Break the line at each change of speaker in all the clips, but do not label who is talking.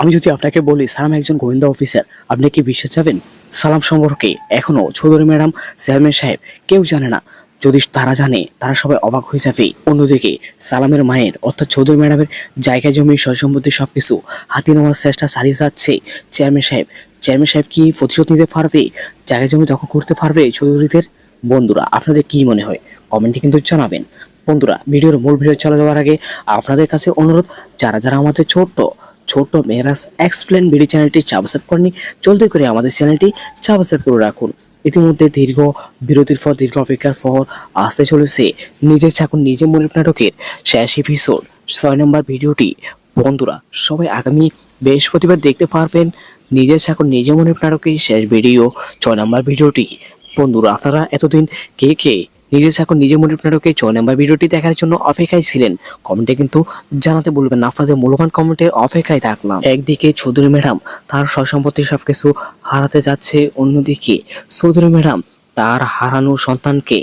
আমি যদি আপনাকে বলি, সালাম একজন গোয়েন্দা অফিসার, আপনি কি বিশ্বাস যাবেন সালাম সম্পর্কে এখনও চৌধুরী ম্যাডাম, চেয়ারম্যান সাহেব কেউ জানে না। যদি তারা জানে, তারা সবাই অবাক হয়ে যাবে। অন্যদিকে, সালামের মায়ের, অর্থাৎ চৌধুরী ম্যাডামের জায়গা, জমি সম্পত্তি সবকিছু হাতে নেওয়ার চেষ্টা চালিয়ে যাচ্ছে চেয়ারম্যান সাহেব। চেয়ারম্যান সাহেব কি প্রতিশোধ নিতে পারবে? জায়গা, জমি দখল করতে পারবে চৌধুরীদের বন্ধুরা, আপনাদের কি মনে হয়? কমেন্টে কিন্তু জানাবেন। বন্ধুরা, ভিডিওর মূল ভিডিও চলে যাওয়ার আগে আপনাদের কাছে অনুরোধ, যারা যারা আমাদের ছোট্ট ছোট্ট মেহরাজ এক্সপ্লেন বিডি চ্যানেলটি সাবস্ক্রাইব করেনি চলতে করে আমাদের চ্যানেলটি সাবস্ক্রাইব করে রাখুন। ইতিমধ্যে দীর্ঘ বিরতির পর, দীর্ঘ অপেক্ষার পর আসতে চলেছে নিজের চাকুন নিজের মনে নাটকের শেষ এপিসোড ছয় নম্বর ভিডিওটি, বন্ধুরা, সবাই আগামী বৃহস্পতিবার দেখতে পারবেন নিজের চাকুন নিজের মনে নাটকের শেষ ভিডিও। ছয় নম্বর ভিডিওটি, বন্ধুরা, আপনারা এতদিন কে কে নিজের এখন নিজের মনে নাটকে ছয় নম্বর ভিডিওটি দেখার জন্য অপেক্ষায় ছিলেন। কমেন্টে কিন্তু জানাতে বলবেন আপনাদের মূল্যবান কমেন্টের অপেক্ষায় থাকলাম। একদিকে চৌধুরী ম্যাডাম, তার সসম্পত্তি সবকিছু হারাতে যাচ্ছে। অন্যদিকে চৌধুরী ম্যাডাম, তার হারানো সন্তানকে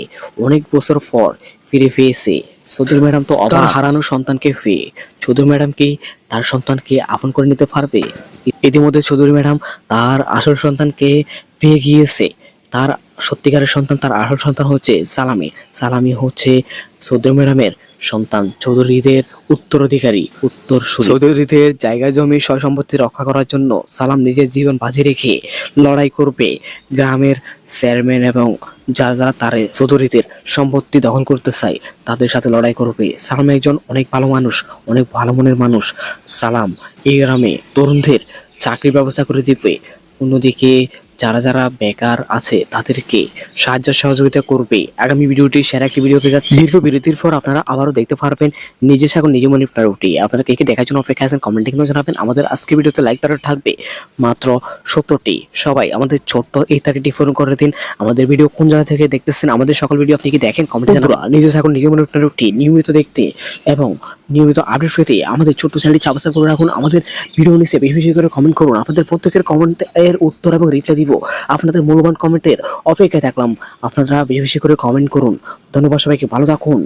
অনেক বছর পর ফিরে পেয়েছে। চৌধুরী ম্যাডাম তো অবাক। হারানো সন্তানকে পেয়ে চৌধুরী ম্যাডাম কি তার সন্তানকে আপন করে নিতে পারবে? ইতিমধ্যে চৌধুরী ম্যাডাম তার আসল সন্তানকে পেয়ে গিয়েছে। তার সত্যিকারের সন্তান, তার আসল সন্তান হচ্ছে সালামি। সালামি হচ্ছে চৌধুরী ম্যাডামের সন্তান চৌধুরীদের উত্তরাধিকারী, উত্তর চৌধুরীদের জায়গা জমি সয় সম্পত্তি রক্ষা করার জন্য সালাম নিজের জীবন বাজি রেখে লড়াই করবে গ্রামের চেয়ারম্যান এবং যারা যারা তার চৌধুরীদের সম্পত্তি দখল করতে চায়, তাদের সাথে লড়াই করবে। সালাম একজন অনেক ভালো মানুষ, অনেক ভালো মনের মানুষ। সালাম এই গ্রামে তরুণদের চাকরির ব্যবস্থা করে দিবে। অন্যদিকে যারা যারা বেকার আছে তাদেরকে সাহায্য সহযোগিতা করবে। আগামী ভিডিওটি সেরা একটি ভিডিওতে যাচ্ছে। দীর্ঘ বিরতির পর আপনারা আবারও দেখতে পারবেন নিজে সাগর নিজে মনে প্রায়োরিটি আপনারা কে কে দেখার জন্য অপেক্ষা আছেন কমেন্টে কিন্তু জানাবেন আমাদের আজকে ভিডিওতে লাইক তারা থাকবে মাত্র সত্তরটি। সবাই আমাদের ছোট্ট এই তারিখটি ফোন করে দিন। আমাদের ভিডিও কোন জায়গা থেকে দেখতেছেন আমাদের সকল ভিডিও আপনি কি দেখেন কমেন্টে জানাবেন। নিজে সাগর নিজে মনে প্রায়োরিটি নিয়মিত দেখতে এবং নিয়মিত আপডেট পেতে আমাদের ছোট্ট চ্যানেলটি সাবস্ক্রাইব করে রাখুন। আমাদের ভিডিও নিচে বেশি বেশি করে কমেন্ট করুন। আপনাদের প্রত্যেকের কমেন্ট এর উত্তর এবং রিপ্লাই দিব। আপনাদের মূল্যবান কমেন্টের অপেক্ষায় থাকলাম। আপনারা বেশি বেশি করে কমেন্ট করুন। ধন্যবাদ সবাইকে। ভালো থাকুন।